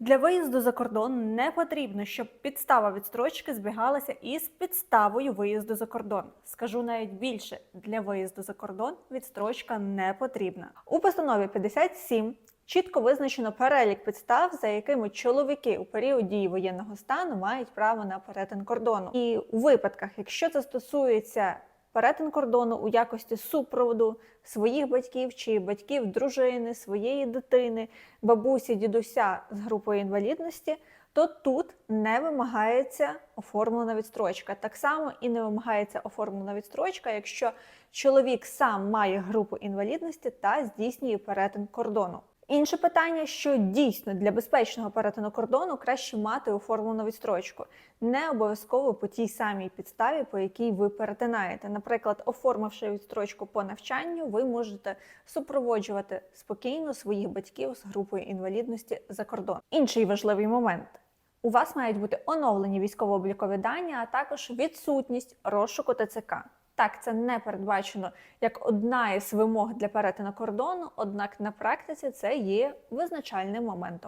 Для виїзду за кордон не потрібно, щоб підстава відстрочки збігалася із підставою виїзду за кордон. Скажу навіть більше: для виїзду за кордон відстрочка не потрібна. У постанові 57 чітко визначено перелік підстав, за якими чоловіки у період дії воєнного стану мають право на перетин кордону. І у випадках, якщо це стосується перетин кордону у якості супроводу своїх батьків чи батьків дружини, своєї дитини, бабусі, дідуся з групою інвалідності, то тут не вимагається оформлена відстрочка. Так само і не вимагається оформлена відстрочка, якщо чоловік сам має групу інвалідності та здійснює перетин кордону. Інше питання, що дійсно для безпечного перетину кордону краще мати оформлену відстрочку, не обов'язково по тій самій підставі, по якій ви перетинаєте. Наприклад, оформивши відстрочку по навчанню, ви можете супроводжувати спокійно своїх батьків з групою інвалідності за кордон. Інший важливий момент. У вас мають бути оновлені військово-облікові дані, а також відсутність розшуку ТЦК. Так, це не передбачено як одна із вимог для перетину кордону, однак на практиці це є визначальним моментом.